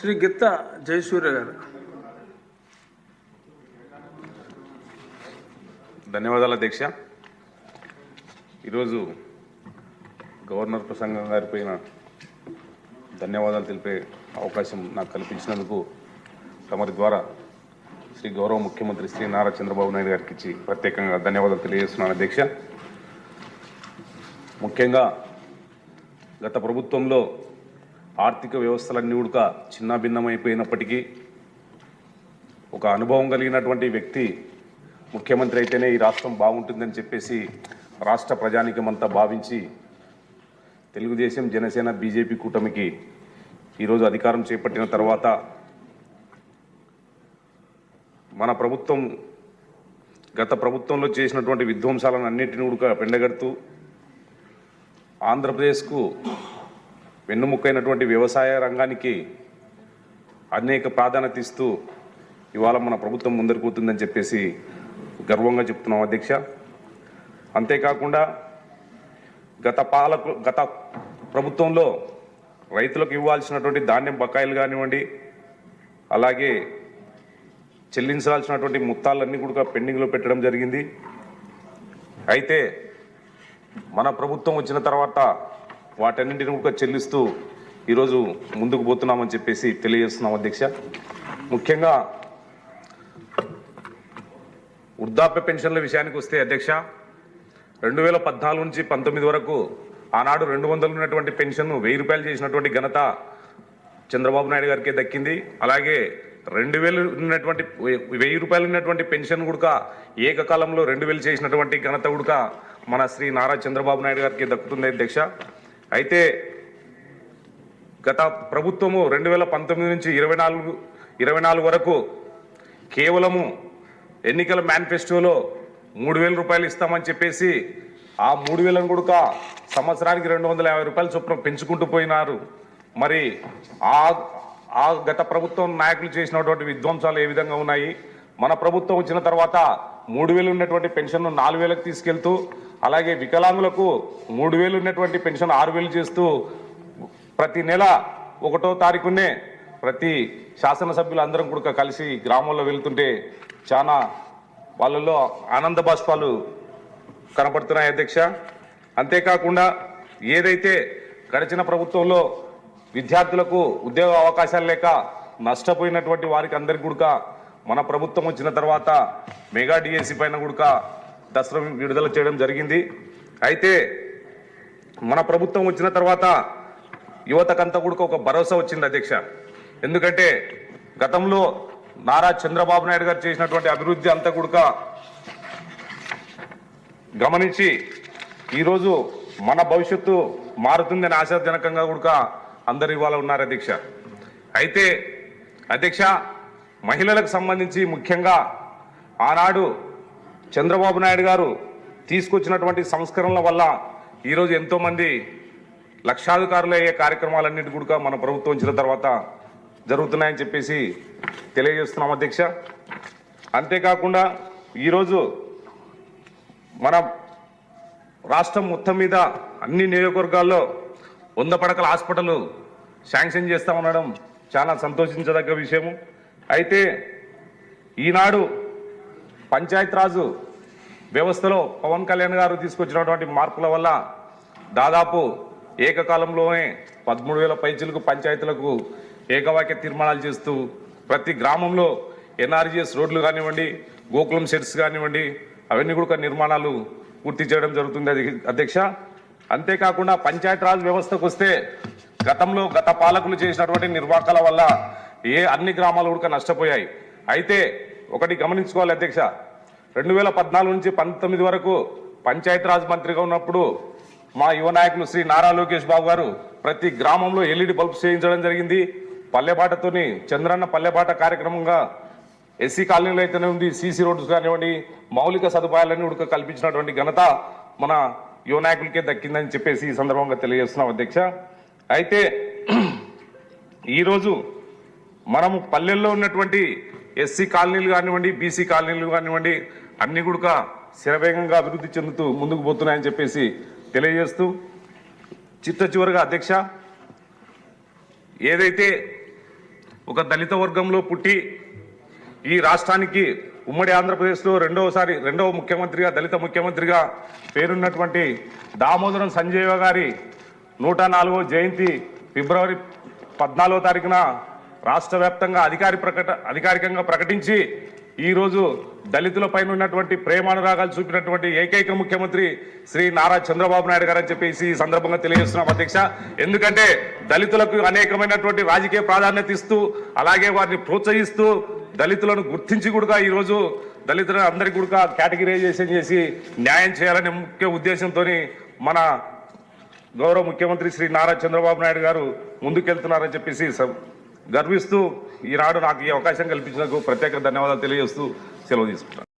శ్రీ గిత్త జయసూర్య గారు. ధన్యవాదాలు అధ్యక్ష. ఈరోజు గవర్నర్ ప్రసంగం గారి పైన ధన్యవాదాలు తెలిపే అవకాశం నాకు కల్పించినందుకు తమరి ద్వారా శ్రీ గౌరవ ముఖ్యమంత్రి శ్రీ నారా చంద్రబాబు నాయుడు గారికి ఇచ్చి ప్రత్యేకంగా ధన్యవాదాలు తెలియజేస్తున్నాను అధ్యక్ష. ముఖ్యంగా గత ప్రభుత్వంలో ఆర్థిక వ్యవస్థలన్నీ ఉడక చిన్న భిన్నమైపోయినప్పటికీ ఒక అనుభవం కలిగినటువంటి వ్యక్తి ముఖ్యమంత్రి అయితేనే ఈ రాష్ట్రం బాగుంటుందని చెప్పేసి రాష్ట్ర ప్రజానికం అంతా భావించి తెలుగుదేశం జనసేన బీజేపీ కూటమికి ఈరోజు అధికారం చేపట్టిన తర్వాత మన ప్రభుత్వం గత ప్రభుత్వంలో చేసినటువంటి విధ్వంసాలను అన్నింటినీ ఉడక పెండగడుతూ ఆంధ్రప్రదేశ్కు వెన్నుముక్కైనటువంటి వ్యవసాయ రంగానికి అనేక ప్రాధాన్యత ఇస్తూ ఇవాళ మన ప్రభుత్వం ముందరికి చెప్పేసి గర్వంగా చెప్తున్నాం అధ్యక్ష. అంతేకాకుండా గత పాలకు గత ప్రభుత్వంలో రైతులకు ఇవ్వాల్సినటువంటి ధాన్యం బకాయిలు కానివ్వండి అలాగే చెల్లించాల్సినటువంటి మొత్తాలన్నీ కూడా పెండింగ్లో పెట్టడం జరిగింది. అయితే మన ప్రభుత్వం వచ్చిన తర్వాత వాటన్నింటిని కూడా చెల్లిస్తూ ఈరోజు ముందుకు పోతున్నామని చెప్పేసి తెలియజేస్తున్నాం అధ్యక్ష. ముఖ్యంగా వృద్ధాప్య పెన్షన్ల విషయానికి వస్తే అధ్యక్ష రెండు వేల పద్నాలుగు నుంచి పంతొమ్మిది వరకు ఆనాడు రెండు వందలు ఉన్నటువంటి పెన్షన్ వెయ్యి రూపాయలు చేసినటువంటి ఘనత చంద్రబాబు నాయుడు గారికి దక్కింది. అలాగే రెండు వేలు ఉన్నటువంటి వెయ్యి రూపాయలు ఉన్నటువంటి పెన్షన్ కూడా ఏకకాలంలో రెండు వేలు చేసినటువంటి ఘనత గుడక మన శ్రీ నారా చంద్రబాబు నాయుడు గారికి దక్కుతుంది అధ్యక్ష. అయితే గత ప్రభుత్వము రెండు వేల పంతొమ్మిది నుంచి ఇరవై నాలుగు ఇరవై నాలుగు వరకు కేవలము ఎన్నికల మేనిఫెస్టోలో మూడు వేల రూపాయలు ఇస్తామని చెప్పేసి ఆ మూడు వేలను కూడా సంవత్సరానికి రెండు వందల యాభై రూపాయలు చొప్పున పెంచుకుంటూ పోయినారు. మరి ఆ ఆ గత ప్రభుత్వం నాయకులు చేసినటువంటి విధ్వంసాలు ఏ విధంగా ఉన్నాయి? మన ప్రభుత్వం వచ్చిన తర్వాత మూడు వేలు ఉన్నటువంటి పెన్షన్ నాలుగు వేలకు తీసుకెళ్తూ అలాగే వికలాంగులకు మూడు వేలు ఉన్నటువంటి పెన్షన్ ఆరు వేలు చేస్తూ ప్రతి నెల ఒకటో తారీఖునే ప్రతి శాసనసభ్యులు అందరం కూడా కలిసి గ్రామంలో వెళ్తుంటే చాలా వాళ్ళలో ఆనంద బాష్పాలు కనపడుతున్నాయి అధ్యక్ష. అంతేకాకుండా ఏదైతే గడిచిన ప్రభుత్వంలో విద్యార్థులకు ఉద్యోగ అవకాశాలు లేక నష్టపోయినటువంటి వారికి అందరికి కూడా మన ప్రభుత్వం వచ్చిన తర్వాత మెగా డిఎస్సి పైన కూడా దసరా విడుదల చేయడం జరిగింది. అయితే మన ప్రభుత్వం వచ్చిన తర్వాత యువతకంతా కూడా ఒక భరోసా వచ్చింది అధ్యక్ష. ఎందుకంటే గతంలో నారా చంద్రబాబు నాయుడు గారు చేసినటువంటి అభివృద్ధి అంతా కూడా గమనించి ఈరోజు మన భవిష్యత్తు మారుతుందని ఆశాజనకంగా కూడా అందరు ఇవాళ ఉన్నారు అధ్యక్ష. అయితే అధ్యక్ష మహిళలకు సంబంధించి ముఖ్యంగా ఆనాడు చంద్రబాబు నాయుడు గారు తీసుకొచ్చినటువంటి సంస్కరణల వల్ల ఈరోజు ఎంతోమంది లక్షాధికారులు అయ్యే కార్యక్రమాలన్నింటి కూడా మన ప్రభుత్వం వచ్చిన తర్వాత జరుగుతున్నాయని చెప్పేసి తెలియజేస్తున్నాం అధ్యక్ష. అంతేకాకుండా ఈరోజు మన రాష్ట్రం మొత్తం మీద అన్ని నియోజకవర్గాల్లో వంద పడకల హాస్పిటల్ శాంక్షన్ చేస్తామనడం చాలా సంతోషించదగ్గ విషయము. అయితే ఈనాడు పంచాయత్ రాజు వ్యవస్థలో పవన్ కళ్యాణ్ గారు తీసుకొచ్చినటువంటి మార్పుల వల్ల దాదాపు ఏకకాలంలోనే పదమూడు వేల పైచీలకు పంచాయతీలకు ఏకవాక్య తీర్మానాలు చేస్తూ ప్రతి గ్రామంలో ఎన్ఆర్జీఎస్ రోడ్లు కానివ్వండి గోకులం సెట్స్ కానివ్వండి అవన్నీ కూడా నిర్మాణాలు పూర్తి చేయడం జరుగుతుంది అధ్యక్ష. అంతేకాకుండా పంచాయత్రాజ్ వ్యవస్థకు వస్తే గతంలో గత పాలకులు చేసినటువంటి నిర్వాహకాల వల్ల ఏ అన్ని గ్రామాలు కూడా నష్టపోయాయి. అయితే ఒకటి గమనించుకోవాలి అధ్యక్ష. రెండు వేల పద్నాలుగు నుంచి పంతొమ్మిది వరకు పంచాయతీరాజ్ మంత్రిగా ఉన్నప్పుడు మా యువ నాయకులు శ్రీ నారా లోకేష్ బాబు గారు ప్రతి గ్రామంలో ఎల్ఈడి బల్బ్స్ చేయించడం జరిగింది. పల్లెపాటతోని చంద్రన్న పల్లెపాట కార్యక్రమంగా ఎస్సీ కాలనీలో అయితేనే ఉంది సీసీ రోడ్స్ కానివ్వండి మౌలిక సదుపాయాలన్నీ ఉడక కల్పించినటువంటి ఘనత మన యువ నాయకులకే దక్కిందని చెప్పేసి ఈ సందర్భంగా తెలియజేస్తున్నాం అధ్యక్ష. అయితే ఈరోజు మనము పల్లెల్లో ఉన్నటువంటి ఎస్సీ కాలనీలు కానివ్వండి బీసీ కాలనీలు కానివ్వండి అన్నీ కూడా శరవేగంగా అభివృద్ధి చెందుతూ ముందుకు పోతున్నాయని చెప్పేసి తెలియజేస్తూ చిట్ట చివరిగా అధ్యక్ష ఏదైతే ఒక దళిత వర్గంలో పుట్టి ఈ రాష్ట్రానికి ఉమ్మడి ఆంధ్రప్రదేశ్లో రెండవసారి రెండవ ముఖ్యమంత్రిగా దళిత ముఖ్యమంత్రిగా పేరున్నటువంటి దామోదరం సంజయ్ గారి నూట నాలుగో జయంతి ఫిబ్రవరి పద్నాలుగో తారీఖున రాష్ట్ర వ్యాప్తంగా అధికారి ప్రకట అధికారికంగా ప్రకటించి ఈరోజు దళితులపై ఉన్నటువంటి ప్రేమానురాగాలు చూపినటువంటి ఏకైక ముఖ్యమంత్రి శ్రీ నారా చంద్రబాబు నాయుడు గారు అని చెప్పేసి ఈ సందర్భంగా తెలియజేస్తున్నాం అధ్యక్ష. ఎందుకంటే దళితులకు అనేకమైనటువంటి రాజకీయ ప్రాధాన్యత ఇస్తూ అలాగే వారిని ప్రోత్సహిస్తూ దళితులను గుర్తించి కూడా ఈరోజు దళితులను అందరికీ కూడా కేటగిరైజేషన్ చేసి న్యాయం చేయాలనే ముఖ్య ఉద్దేశంతో మన గౌరవ ముఖ్యమంత్రి శ్రీ నారా చంద్రబాబు నాయుడు గారు ముందుకెళ్తున్నారని చెప్పేసి గర్విస్తూ ఈనాడు నాకు ఈ అవకాశం కల్పించినందుకు ప్రత్యేక ధన్యవాదాలు తెలియజేస్తూ సెలవు తీసుకుంటాను